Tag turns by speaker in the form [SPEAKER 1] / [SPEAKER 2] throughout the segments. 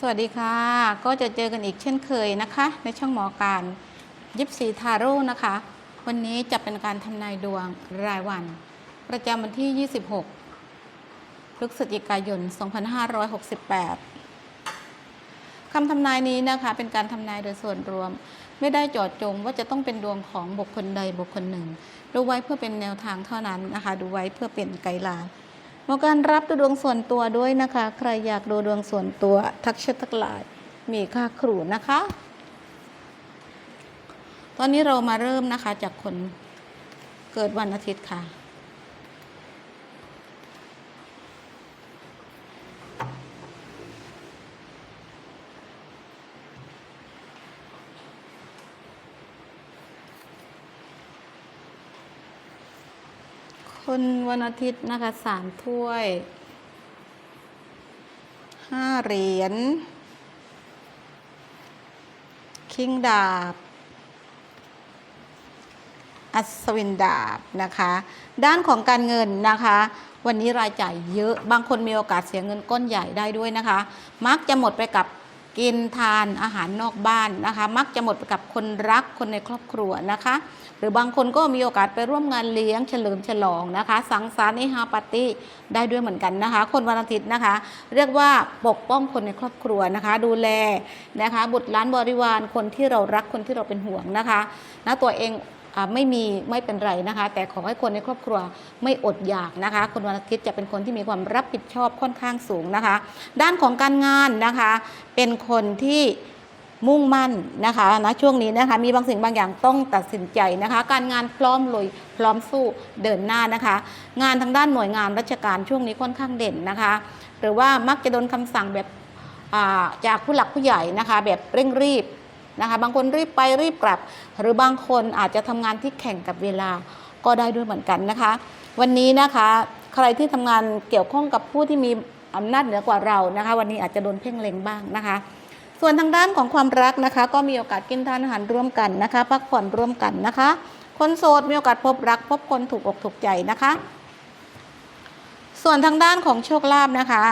[SPEAKER 1] สวัสดีค่ะ ก็จะเจอกันอีกเช่นเคยนะคะ ในช่องหมอการยิปซีทาโร่นะคะ วันนี้จะเป็นการทำนายดวงรายวัน ประจำวันที่ 26 พฤศจิกายน 2568 คำทำนายนี้นะคะ เป็นการทำนายโดยส่วนรวม ไม่ได้จอดจงว่าจะต้องเป็นดวงของบุคคลใดบุคคลหนึ่ง ดูไว้เพื่อเป็นแนวทางเท่านั้นนะคะ ดูไว้เพื่อเป็นไกด์ไลน์ หมอการรับดูดวงส่วนตัวด้วยนะคะ ใครอยากดูดวงส่วนตัวทักแชททักไลน์มีค่าครูนะคะ ตอนนี้เรามาเริ่มนะคะจากคนเกิดวันอาทิตย์ค่ะ คนวันอาทิตย์นะคะสามถ้วยห้าเหรียญคิงดาบ อัศวินดาบนะคะ ด้านของการเงินนะคะ วันนี้รายจ่ายเยอะบางคนมีโอกาสเสียเงินก้อนใหญ่ได้ด้วยนะคะ มักจะหมดไปกับ กินทานอาหารนอกบ้านนะคะ มักจะหมดกับคนรักคนในครอบครัวนะคะ หรือบางคนก็มีโอกาสไปร่วมงานเลี้ยงเฉลิมฉลองนะคะ สังสรรค์เฮฮาปาร์ตี้ได้ด้วยเหมือนกันนะคะ คนวันอาทิตย์นะคะ เรียกว่าปกป้องคนในครอบครัวนะคะ ดูแลนะคะ บุตรล้านบริวารคนที่เรารักคนที่เราเป็นห่วงนะคะนะตัวเอง ไม่มีไม่เป็นไรนะคะ แต่ขอให้คนในครอบครัวไม่อดอยากนะคะคนวันอาทิตย์จะเป็นคนที่มีความรับผิดชอบค่อนข้างสูงนะคะ ด้านของการงานนะคะ เป็นคนที่มุ่งมั่นนะคะนะช่วงนี้นะคะมีบางสิ่งบางอย่างต้องตัดสินใจนะคะ การงานพร้อมลุยพร้อมสู้เดินหน้านะคะ งานทางด้านหน่วยงานราชการช่วงนี้ค่อนข้างเด่นนะคะ หรือว่ามักจะโดนคำสั่งแบบจากผู้หลักผู้ใหญ่นะคะ แบบเร่งรีบ นะคะ บางคนรีบไปรีบกลับ หรือบางคนอาจจะทำงานที่แข่งกับเวลาก็ได้ด้วยเหมือนกันนะคะ วันนี้นะคะใครที่ทำงานเกี่ยวข้องกับผู้ที่มีอำนาจเหนือกว่าเรานะคะ วันนี้อาจจะโดนเพ่งเล็งบ้างนะคะ ส่วนทางด้านของความรักนะคะ ก็มีโอกาสกินทานอาหารร่วมกันนะคะ พักผ่อนร่วมกันนะคะ คนโสดมีโอกาสพบรัก พบคนถูกอกถูกใจนะคะ ส่วนทางด้านของโชคลาภนะคะ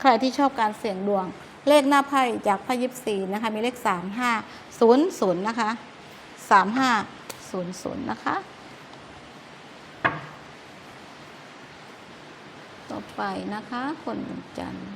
[SPEAKER 1] ใครที่ชอบการเสี่ยงดวงเลขหน้าไพ่จากไพ่ยิปซีนะคะมีเลข 3 5 0 0นะคะ3 5 0 0นะคะ ต่อไปนะคะ คนวันจันทร์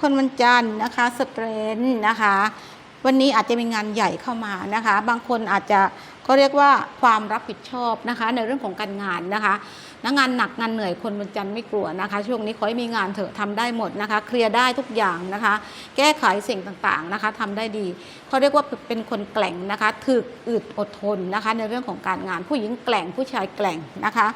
[SPEAKER 1] คนวันจันทร์นะคะสเตรนนะคะ วันนี้อาจจะมีงานใหญ่เข้ามานะคะ บางคนอาจจะเขาเรียกว่าความรับผิดชอบนะคะ ในเรื่องของการงานนะคะนะงานหนักงานเหนื่อยคนวันจันทร์ไม่กลัวนะคะ ช่วงนี้ขอให้มีงานเถอะทำได้หมดนะคะ เคลียร์ได้ทุกอย่างนะคะ แก้ไขสิ่งต่างๆนะคะทำได้ดีเขาเรียกว่าเป็นคนแกล่งนะคะถึกอึดอดทนนะคะ ในเรื่องของการงานผู้หญิงแกล่งผู้ชายแกล่งนะคะ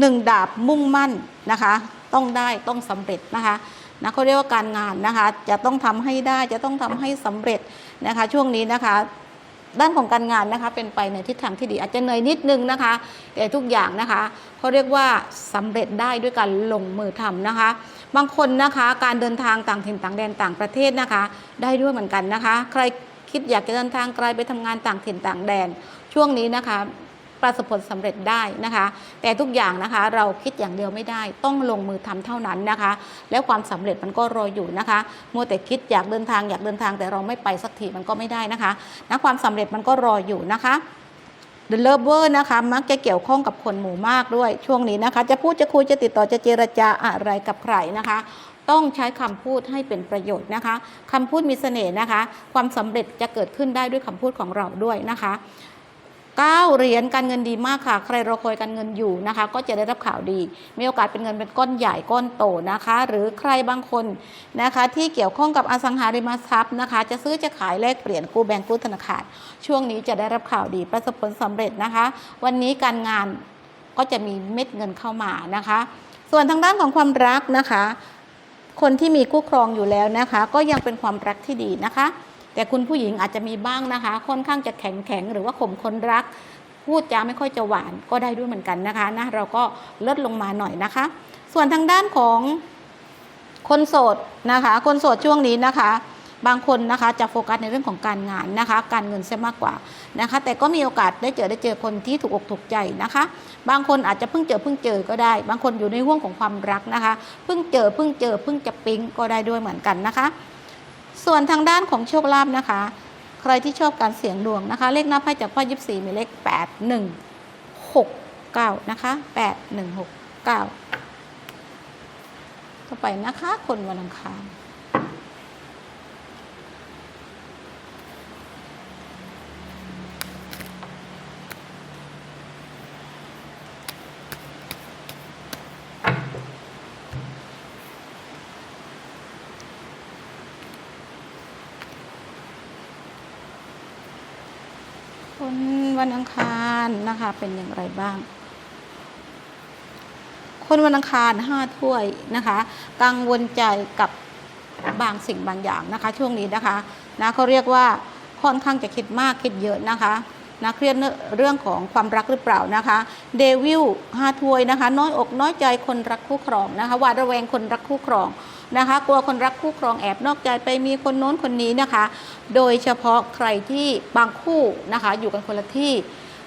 [SPEAKER 1] หนึ่งดาบมุ่งมั่นนะคะ ต้องได้ต้องสำเร็จนะคะ นะเขาเรียกว่าการงานนะคะจะต้องทำให้ได้จะต้องทำให้สำเร็จนะคะ ช่วงนี้นะคะด้านของการงานนะคะเป็นไปในทิศทางที่ดีอาจจะเหนื่อยนิดนึงนะคะ แต่ทุกอย่างนะคะเขาเรียกว่าสำเร็จได้ด้วยการลงมือทำนะคะ บางคนนะคะการเดินทางต่างถิ่นต่างแดนต่างประเทศนะคะ ได้ด้วยเหมือนกันนะคะ ใครคิดอยากจะเดินทางไกลไปทำงานต่างถิ่นต่างแดน ช่วงนี้นะคะ ประสบผลสำเร็จได้นะคะ แต่ทุกอย่างนะคะเราคิดอย่างเดียวไม่ได้ต้องลงมือทำเท่านั้นนะคะ แล้วความสำเร็จมันก็รออยู่นะคะมัวแต่คิดอยากเดินทางอยากเดินทางแต่เราไม่ไปสักทีมันก็ไม่ได้นะคะนะความสำเร็จมันก็รออยู่นะคะ The Lover นะคะมักจะเกี่ยวข้องกับคนหมู่มากด้วยช่วงนี้นะคะ จะพูดจะคุยจะติดต่อจะเจรจาอะไรกับใครนะคะต้องใช้คำพูดให้เป็นประโยชน์นะคะคำพูดมีเสน่ห์นะคะ ความสำเร็จจะเกิดขึ้นได้ด้วยคำพูดของเราด้วยนะคะ 9เหรียญการเงินดีมากค่ะ ใครรอคอยการเงินอยู่นะคะ ก็จะได้รับข่าวดี มีโอกาสเป็นเงินเป็นก้อนใหญ่ก้อนโตนะคะ หรือใครบางคนนะคะที่เกี่ยวข้องกับอสังหาริมทรัพย์นะคะ จะซื้อจะขายแลกเปลี่ยนกู้แบงก์กู้ธนาคาร ช่วงนี้จะได้รับข่าวดีประสบผลสำเร็จนะคะ วันนี้การงานก็จะมีเม็ดเงินเข้ามานะคะ ส่วนทางด้านของความรักนะคะ คนที่มีคู่ครองอยู่แล้วนะคะ ก็ยังเป็นความรักที่ดีนะคะ แต่คุณผู้หญิงอาจจะมีบ้างนะคะ ค่อนข้างจะแข็งแข็งหรือว่าข่มคนรัก พูดจาไม่ค่อยจะหวานก็ได้ด้วยเหมือนกันนะคะนะเราก็ลดลงมาหน่อยนะคะ ส่วนทางด้านของคนโสดนะคะ คนโสดช่วงนี้นะคะ บางคนนะคะจะโฟกัสในเรื่องของการงานนะคะ การเงินซะมากกว่านะคะ แต่ก็มีโอกาสได้เจอได้เจอคนที่ถูกอกถูกใจนะคะ บางคนอาจจะเพิ่งเจอเพิ่งเจอก็ได้ บางคนอยู่ในห่วงของความรักนะคะ เพิ่งเจอเพิ่งเจอเพิ่งจะปิ๊งก็ได้ด้วยเหมือนกันนะคะ ส่วนทางด้านของโชคลาภนะคะ ใครที่ชอบการเสี่ยงดวงนะคะ เลขหน้าไพ่จากพ่อยิบสี่มีเลขแปดหนึ่งหกเก้านะคะแปดหนึ่งหกเก้าต่อไปนะคะ คนวันอังคาร นวันอังคารนะคะ เป็นอย่างไรบ้าง คนวันอังคารห้าถ้วยนะคะ กังวลใจกับบางสิ่งบางอย่างนะคะ ช่วงนี้นะคะนะเขาเรียกว่าค่อนข้างจะคิดมากคิดเยอะนะคะนะเครียดเรื่องของความรักหรือเปล่านะคะเดวิลห้าถ้วยนะคะ น้อยอกน้อยใจคนรักคู่ครองนะคะหวาดระแวงคนรักคู่ครอง นะคะ กลัวคนรักคู่ครองแอบนอกใจไปมีคนโน้นคนนี้นะคะ โดยเฉพาะใครที่บางคู่นะคะ อยู่กันคนละที่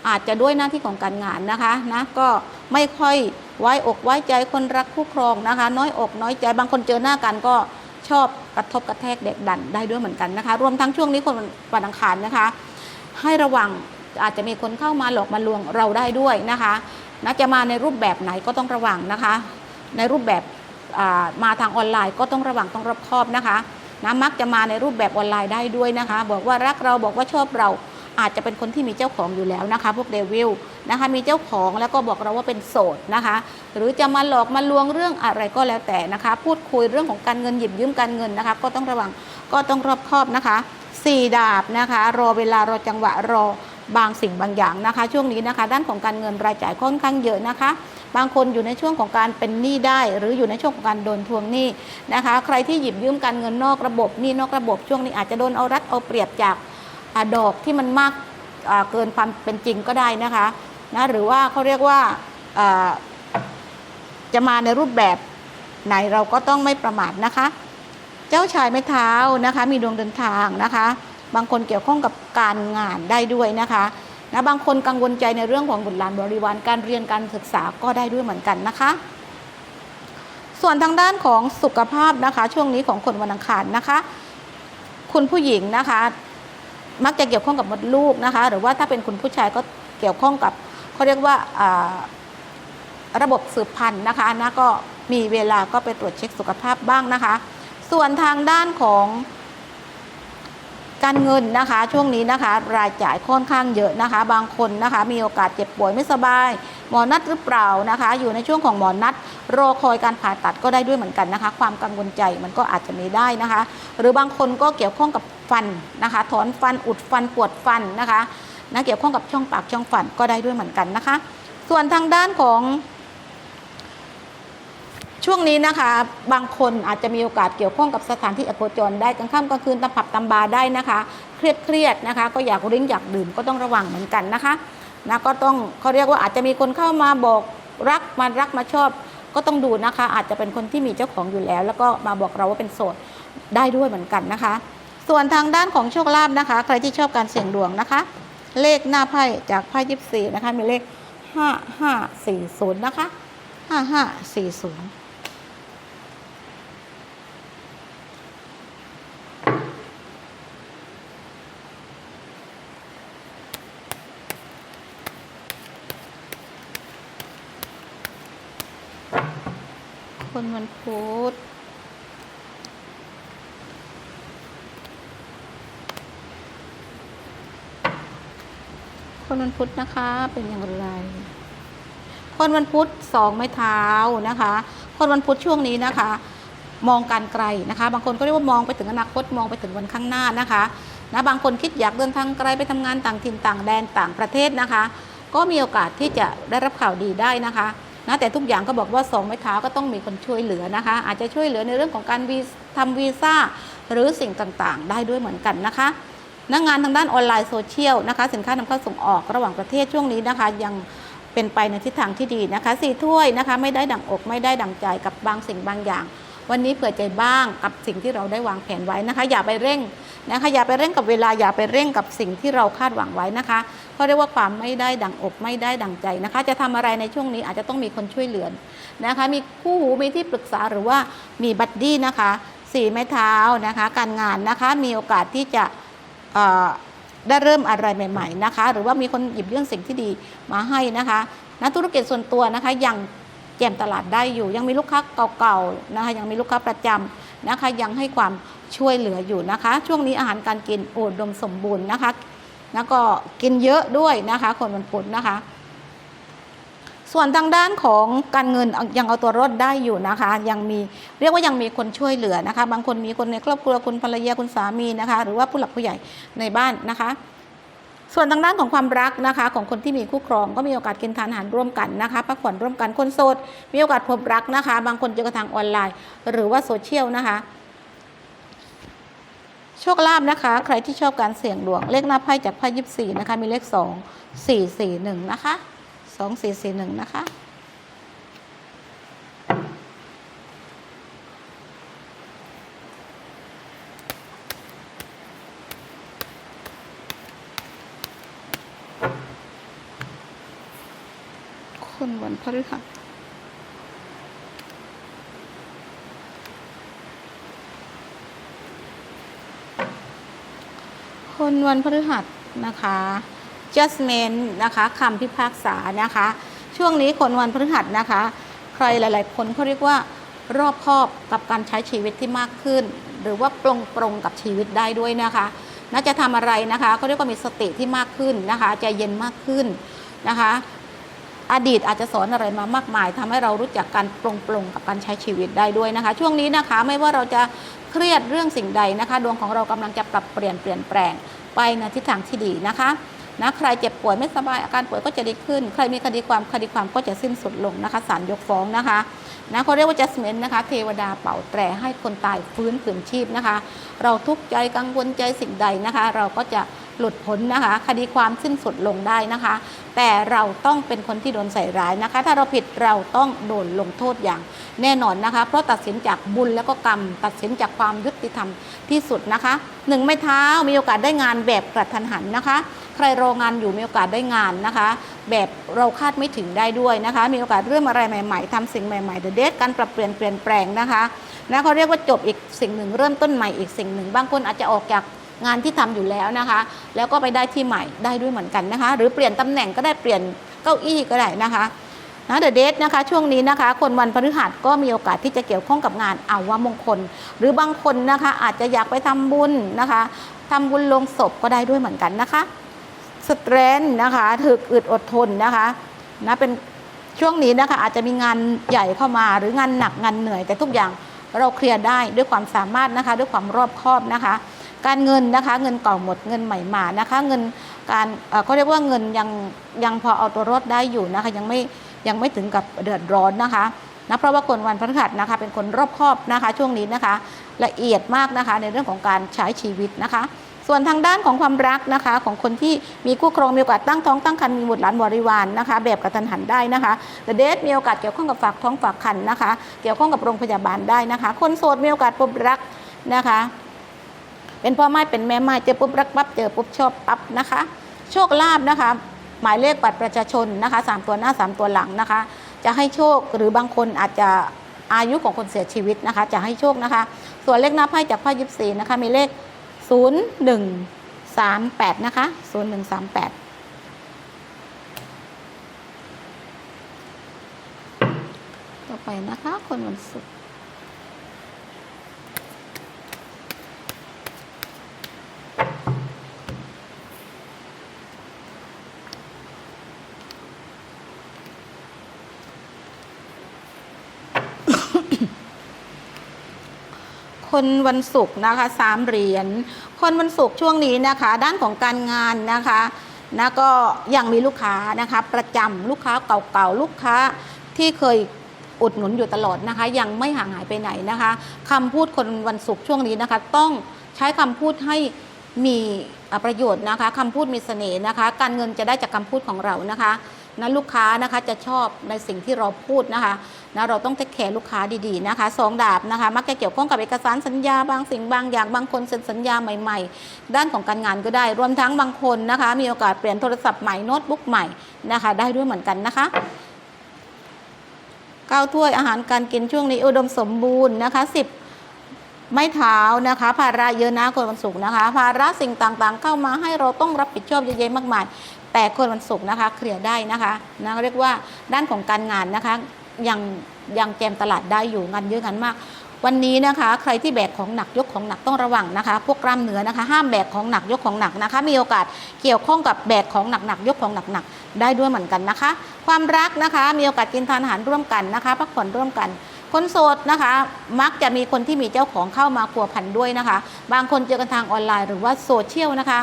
[SPEAKER 1] อาจจะด้วยหน้าที่ของการงานนะคะนะก็ไม่ค่อยไว้อกไว้ใจคนรักคู่ครองนะคะ น้อยอกน้อยใจบางคนเจอหน้ากันก็ชอบกระทบกระแทกเด็กดันได้ด้วยเหมือนกันนะคะ รวมทั้งช่วงนี้คนวันอังคารนะคะ ให้ระวังอาจจะมีคนเข้ามาหลอกมาลวงเราได้ด้วยนะคะนะจะมาในรูปแบบไหนก็ต้องระวังนะคะ ในรูปแบบ มาทางออนไลน์ก็ต้องระวังต้องรอบคอบนะคะนะมักจะมาในรูปแบบออนไลน์ได้ด้วยนะคะ บอกว่ารักเราบอกว่าชอบเราอาจจะเป็นคนที่มีเจ้าของอยู่แล้วนะคะ พวกเดวิลนะคะมีเจ้าของแล้วก็บอกเราว่าเป็นโสดนะคะ หรือจะมาหลอกมาลวงเรื่องอะไรก็แล้วแต่นะคะ พูดคุยเรื่องของการเงินหยิบยืมการเงินนะคะ ก็ต้องระวังก็ต้องรอบคอบนะคะสี่ดาบนะคะ รอเวลารอจังหวะรอบางสิ่งบางอย่างนะคะ ช่วงนี้นะคะ ด้านของการเงินรายจ่ายค่อนข้างเยอะนะคะ บางคนอยู่ในช่วงของการเป็นหนี้ได้ หรืออยู่ในช่วงของการโดนทวงหนี้นะคะ ใครที่หยิบยืมการเงินนอกระบบหนี้นอกระบบช่วงนี้อาจจะโดนเอารัดเอาเปรียบจากอดอกที่มันมากเกินความเป็นจริงก็ได้นะคะนะหรือว่าเขาเรียกว่าอ่าจะมาในรูปแบบไหนเราก็ต้องไม่ประมาทนะคะ เจ้าชายไม้เท้านะคะ มีดวงเดินทางนะคะ บางคนเกี่ยวข้องกับการงานได้ด้วยนะคะ นะบางคนกังวลใจในเรื่องของบุตรหลานบริวารการเรียนการศึกษาก็ได้ด้วยเหมือนกันนะคะ ส่วนทางด้านของสุขภาพนะคะ ช่วงนี้ของคนวันอังคารนะคะ คุณผู้หญิงนะคะ มักจะเกี่ยวข้องกับมดลูกนะคะ หรือว่าถ้าเป็นคุณผู้ชายก็เกี่ยวข้องกับเขาเรียกว่าระบบสืบพันธุ์นะคะนะก็มีเวลาก็ไปตรวจเช็คสุขภาพบ้างนะคะ ส่วนทางด้านของ การเงินนะคะ ช่วงนี้นะคะ รายจ่ายค่อนข้างเยอะนะคะ บางคนนะคะ มีโอกาสเจ็บป่วยไม่สบาย หมอนัดหรือเปล่านะคะ อยู่ในช่วงของหมอนัดรอคอยการผ่าตัดก็ได้ด้วยเหมือนกันนะคะ ความกังวลใจมันก็อาจจะมีได้นะคะ หรือบางคนก็เกี่ยวข้องกับฟันนะคะ ถอนฟันอุดฟันปวดฟันนะคะนะเกี่ยวข้องกับช่องปากช่องฟันก็ได้ด้วยเหมือนกันนะคะ ส่วนทางด้านของ ช่วงนี้นะคะ บางคนอาจจะมีโอกาสเกี่ยวข้องกับสถานที่อโคจรได้กลางค่ำกลางคืนตำผับตำบาได้นะคะ เครียดเครียดนะคะ ก็อยากริ้งอยากดื่มก็ต้องระวังเหมือนกันนะคะนะก็ต้องเขาเรียกว่าอาจจะมีคนเข้ามาบอกรักมารักมาชอบ ก็ต้องดูนะคะ อาจจะเป็นคนที่มีเจ้าของอยู่แล้ว แล้วก็มาบอกเราว่าเป็นโสดได้ด้วยเหมือนกันนะคะ ส่วนทางด้านของโชคลาภนะคะ ใครที่ชอบการเสี่ยงดวงนะคะ เลขหน้าไพ่จากไพ่ยิปสีนะคะมีเลข 5540 นะคะ 5540 คนวันพุธคนวันพุธนะคะ เป็นอย่างไร คนวันพุธสองไม้เท้านะคะ คนวันพุธช่วงนี้นะคะ มองการไกลนะคะ บางคนก็เรียกว่ามองไปถึงอนาคตมองไปถึงวันข้างหน้านะคะนะบางคนคิดอยากเดินทางไกลไปทำงานต่างถิ่นต่างแดนต่างประเทศนะคะ ก็มีโอกาสที่จะได้รับข่าวดีได้นะคะ นะแต่ทุกอย่างก็บอกว่าสองไม้เท้าก็ต้องมีคนช่วยเหลือนะคะ อาจจะช่วยเหลือในเรื่องของการวีทำวีซ่าหรือสิ่งต่างๆ ได้ด้วยเหมือนกันนะคะนักงานทางด้านออนไลน์โซเชียลนะคะสินค้านำเข้าส่งออกระหว่างประเทศช่วงนี้นะคะ ยังเป็นไปในทิศทางที่ดีนะคะสี่ถ้วยนะคะ ไม่ได้ดังอกไม่ได้ดังใจกับบางสิ่งบางอย่าง วันนี้เผื่อใจบ้างกับสิ่งที่เราได้วางแผนไว้นะคะ อย่าไปเร่ง นะคะอย่าไปเร่งกับเวลาอย่าไปเร่งกับสิ่งที่เราคาดหวังไว้นะคะเขาเรียกว่าความไม่ได้ดังอกไม่ได้ดังใจนะคะ จะทำอะไรในช่วงนี้อาจจะต้องมีคนช่วยเหลือนะคะ มีคู่หูมีที่ปรึกษาหรือว่ามีบัดดี้นะคะสี่ไม้เท้านะคะ การงานนะคะมีโอกาสที่จะได้เริ่มอะไรใหม่ ๆนะคะ หรือว่ามีคนหยิบยื่นสิ่งที่ดีมาให้นะคะนักธุรกิจส่วนตัวนะคะยังแจมตลาดได้อยู่ ยังมีลูกค้าเก่าๆนะคะยังมีลูกค้าประจำ นะคะ ยังให้ความช่วยเหลืออยู่นะคะ ช่วงนี้อาหารการกินอุดมสมบูรณ์นะคะ แล้วก็กินเยอะด้วยนะคะ คนวันพุธนะคะ ส่วนทางด้านของการเงินยังเอาตัวรอดได้อยู่นะคะ ยังมีเรียกว่ายังมีคนช่วยเหลือนะคะ บางคนมีคนในครอบครัวคุณภรรยาคุณสามีนะคะ หรือว่าผู้หลักผู้ใหญ่ในบ้านนะคะ ส่วนทางด้านของความรักนะคะของคนที่มีคู่ครองก็มีโอกาสกินทานอาหารร่วมกันนะคะพักผ่อนร่วมกันคนโสดมีโอกาสพบรักนะคะ บางคนเจอกันทางออนไลน์ หรือว่าโซเชียลนะคะโชคลาภนะคะ ใครที่ชอบการเสี่ยงดวง เลขหน้าไพ่จากไพ่ยิบสี่นะคะ มีเลขสองสี่สี่หนึ่งนะคะสองสี่สี่หนึ่งนะคะ คนวันพฤหัสคนวันพฤหัสนะคะ judgment นะคะคำพิพากษานะคะ ช่วงนี้คนวันพฤหัสนะคะ ใครหลาย ๆ คนเขาเรียกว่ารอบคอบกับการใช้ชีวิตที่มากขึ้น หรือว่าปรงปรงกับชีวิตได้ด้วยนะคะน่าจะทำอะไรนะคะเขาเรียกว่ามีสติที่มากขึ้นนะคะใจเย็นมากขึ้นนะคะ อดีตอาจจะสอนอะไรมามากมายทำให้เรารู้จักการปรงปรงกับการใช้ชีวิตได้ด้วยนะคะ ช่วงนี้นะคะไม่ว่าเราจะเครียดเรื่องสิ่งใดนะคะ ดวงของเรากำลังจะปรับเปลี่ยนเปลี่ยนแปลงไปในทิศทางที่ดีนะคะนะใครเจ็บป่วยไม่สบายอาการป่วยก็จะดีขึ้น ใครมีคดีความคดีความก็จะสิ้นสุดลงนะคะศาลยกฟ้องนะคะ นะเขาเรียกว่า judgment นะคะ เทวดาเป่าแตรให้คนตายฟื้นคืนชีพนะคะ เราทุกข์ใจกังวลใจสิ่งใดนะคะ เราก็จะหลุดพ้นนะคะ คดีความสิ้นสุดลงได้นะคะ แต่เราต้องเป็นคนที่โดนใส่ร้ายนะคะ ถ้าเราผิดเราต้องโดนลงโทษอย่างแน่นอนนะคะ เพราะตัดสินจากบุญแล้วก็กรรม ตัดสินจากความยุติธรรมที่สุดนะคะหนึ่งไม่เท้ามีโอกาสได้งานแบบกระทันหันนะคะ ใครรองานอยู่มีโอกาสได้งานนะคะ แบบเราคาดไม่ถึงได้ด้วยนะคะ มีโอกาสเริ่มอะไรใหม่ ๆทำสิ่งใหม่ๆเดอะเดทการปรับเปลี่ยนเปลี่ยนแปลงนะคะนะเขาเรียกว่าจบอีกสิ่งหนึ่งเริ่มต้นใหม่อีกสิ่งหนึ่งบางคนอาจจะออกจากงานที่ทำอยู่แล้วนะคะ แล้วก็ไปได้ที่ใหม่ได้ด้วยเหมือนกันนะคะ หรือเปลี่ยนตำแหน่งก็ได้เปลี่ยนเก้าอี้ก็ได้นะคะนะเดอะเดทนะคะช่วงนี้นะคะคนวันพฤหัสก็มีโอกาสที่จะเกี่ยวข้องกับงานอาวมงคล หรือบางคนนะคะอาจจะอยากไปทำบุญนะคะทำบุญลงศพก็ได้ด้วยเหมือนกันนะคะ สเตรนนะคะถึกอึดอดทนนะคะนะเป็นช่วงนี้นะคะอาจจะมีงานใหญ่เข้ามาหรืองานหนักงานเหนื่อยแต่ทุกอย่างเราเคลียร์ได้ด้วยความสามารถนะคะด้วยความรอบคอบนะคะ การเงินนะคะเงินเก่าหมดเงินใหม่มานะคะ เงินการเอ่อเขาเรียกว่าเงินยังยังพอเอาตัวรอดได้อยู่นะคะ ยังไม่ยังไม่ถึงกับเดือดร้อนนะคะนะเพราะว่าคนวันพฤหัสนะคะ เป็นคนรอบคอบนะคะ ช่วงนี้นะคะ ละเอียดมากนะคะในเรื่องของการใช้ชีวิตนะคะ ส่วนทางด้านของความรักนะคะของคนที่มีคู่ครองมีโอกาสตั้งท้องตั้งครรภ์มีบุตรหลานบริวารนะคะ แบบกระทันหันได้นะคะแต่เดทมีโอกาสเกี่ยวข้องกับฝากท้องฝากคันนะคะ เกี่ยวข้องกับโรงพยาบาลได้นะคะ คนโสดมีโอกาสพบรักนะคะ เป็นพ่อไม้เป็นแม่ไม้เจอปุ๊บรักปั๊บเจอปุ๊บชอบปั๊บนะคะ โชคลาภนะคะ หมายเลขบัตรประชาชนนะคะสามตัวหน้าสามตัวหลังนะคะ จะให้โชคหรือบางคนอาจจะอายุของคนเสียชีวิตนะคะ จะให้โชคนะคะ ส่วนเลขหน้าไพ่จากไพ่ยิบสีนะคะมีเลข 0 1 3 8 นะคะ 0 1 3 8ต่อไปนะคะ คนวันศุกร์ คนวันศุกร์นะคะสามเหรียญ คนวันศุกร์ช่วงนี้นะคะ ด้านของการงานนะคะนะก็ยังมีลูกค้านะคะ ประจำลูกค้าเก่าๆลูกค้าที่เคยอุดหนุนอยู่ตลอดนะคะ ยังไม่ห่างหายไปไหนนะคะคำพูดคนวันศุกร์ช่วงนี้นะคะ ต้องใช้คำพูดให้มีประโยชน์นะคะคำพูดมีเสน่ห์นะคะ การเงินจะได้จากคำพูดของเรานะคะ นะลูกค้านะคะจะชอบในสิ่งที่เราพูดนะคะนะเราต้องเทคแคร์ลูกค้าดีๆนะคะสองดาบนะคะ มักจะเกี่ยวข้องกับเอกสารสัญญาบางสิ่งบางอย่างบางคนเซ็นสัญญาใหม่ๆ ด้านของการงานก็ได้ รวมทั้งบางคนนะคะ มีโอกาสเปลี่ยนโทรศัพท์ใหม่โน้ตบุ๊กใหม่นะคะ ได้ด้วยเหมือนกันนะคะก้าวถ้วยอาหารการกินช่วงนี้อุดมสมบูรณ์นะคะสิบ ไม่เท้านะคะภาระเยอะนะคนวันศุกร์นะคะ ภาระสิ่งต่างๆ เข้ามาให้เราต้องรับผิดชอบเยอะแยะมากมาย แต่คนวันศุกร์นะคะเคลียร์ได้นะคะนะเรียกว่าด้านของการงานนะคะยังยังแจมตลาดได้อยู่งานเยอะงานมากวันนี้นะคะใครที่แบกของหนักยกของหนักต้องระวังนะคะ พวกกล้ามเนื้อนะคะ ห้ามแบกของหนักยกของหนักนะคะ มีโอกาสเกี่ยวข้องกับแบกของหนักๆยกของหนักๆได้ด้วยเหมือนกันนะคะ ความรักนะคะ มีโอกาสกินทานอาหารร่วมกันนะคะ พักผ่อนร่วมกัน คนโสดนะคะ มักจะมีคนที่มีเจ้าของเข้ามาพัวพันด้วยนะคะ บางคนเจอกันทางออนไลน์หรือว่าโซเชียลนะคะ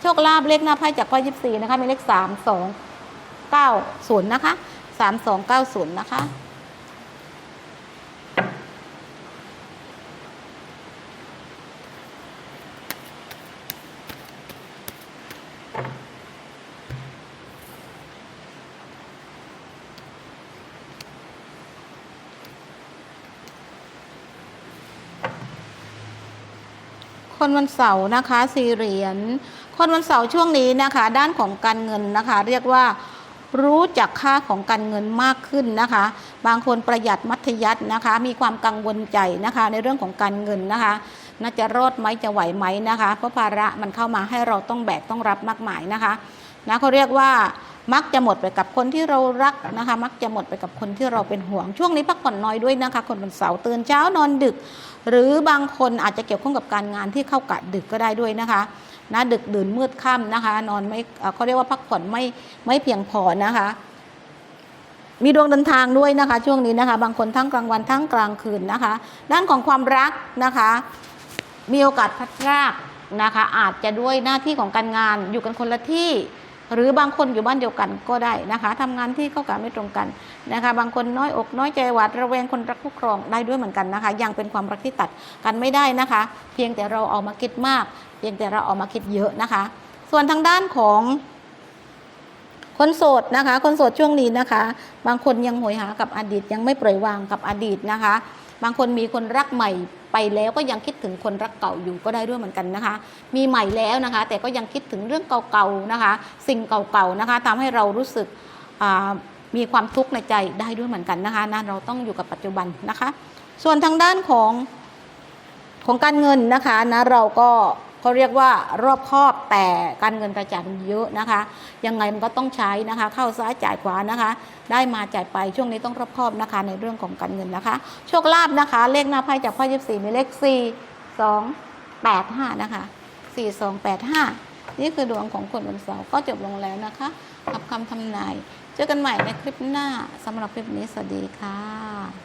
[SPEAKER 1] โชคลาภเลขหน้าไพ่จากไพ่ยิปซีนะคะมีเลข3 2 9 0นะคะ3 2 9 0นะคะ คนวันเสาร์นะคะสี่เหรียญคนวันเสาร์ช่วงนี้นะคะ ด้านของการเงินนะคะ เรียกว่ารู้จักค่าของการเงินมากขึ้นนะคะ บางคนประหยัดมัธยัตินะคะ มีความกังวลใจนะคะ ในเรื่องของการเงินนะคะ น่าจะรอดไหมจะไหวไหมนะคะ เพราะภาระมันเข้ามาให้เราต้องแบกต้องรับมากมายนะคะนะเขาเรียกว่ามักจะหมดไปกับคนที่เรารักนะคะ มักจะหมดไปกับคนที่เราเป็นห่วง ช่วงนี้พักผ่อนน้อยด้วยนะคะ คนวันเสาร์ตื่นเช้านอนดึก หรือบางคนอาจจะเกี่ยวข้องกับการงานที่เข้ากะดึกก็ได้ด้วยนะคะนะดึกดื่นมืดค่ำนะคะ นอนไม่เขาเรียกว่าพักผ่อนไม่ไม่เพียงพอนะคะ มีดวงเดินทางด้วยนะคะ ช่วงนี้นะคะ บางคนทั้งกลางวันทั้งกลางคืนนะคะ ด้านของความรักนะคะ มีโอกาสพัดรากนะคะ อาจจะด้วยหน้าที่ของการงานอยู่กันคนละที่ หรือบางคนอยู่บ้านเดียวกันก็ได้นะคะทำงานที่เข้ากะไม่ตรงกันนะคะ บางคนน้อยอกน้อยใจหวาดระแวงคนรักคู่ครองได้ด้วยเหมือนกันนะคะ ยังเป็นความรักที่ตัดกันไม่ได้นะคะ เพียงแต่เราเอามาคิดมาก เพียงแต่เราเอามาคิดเยอะนะคะ ส่วนทางด้านของคนโสดนะคะ คนโสดช่วงนี้นะคะ บางคนยังโหยหากับอดีตยังไม่ปล่อยวางกับอดีตนะคะ บางคนมีคนรักใหม่ไปแล้วก็ยังคิดถึงคนรักเก่าอยู่ก็ได้ด้วยเหมือนกันนะคะ มีใหม่แล้วนะคะ แต่ก็ยังคิดถึงเรื่องเก่าๆนะคะ สิ่งเก่าๆนะคะทำให้เรารู้สึกมีความทุกข์ในใจได้ด้วยเหมือนกันนะคะนะเราต้องอยู่กับปัจจุบันนะคะ ส่วนทางด้านของของการเงินนะคะนะเราก็ เขาเรียกว่ารอบคอบแต่การเงินกระจายมันเยอะนะคะ ยังไงมันก็ต้องใช้นะคะ เข้าซ้ายจ่ายขวานะคะ ได้มาจ่ายไปช่วงนี้ต้องรอบคอบนะคะ ในเรื่องของการเงินนะคะ โชคลาภนะคะ เลขหน้าไพ่จากไพ่ยิบสี่มีเลขสี่สองแปดห้านะคะสี่สองแปดห้านี่คือดวงของคนวันเสาร์ก็จบลงแล้วนะคะกับคำทำนายเจอกันใหม่ในคลิปหน้าสำหรับคลิปนี้สวัสดีค่ะ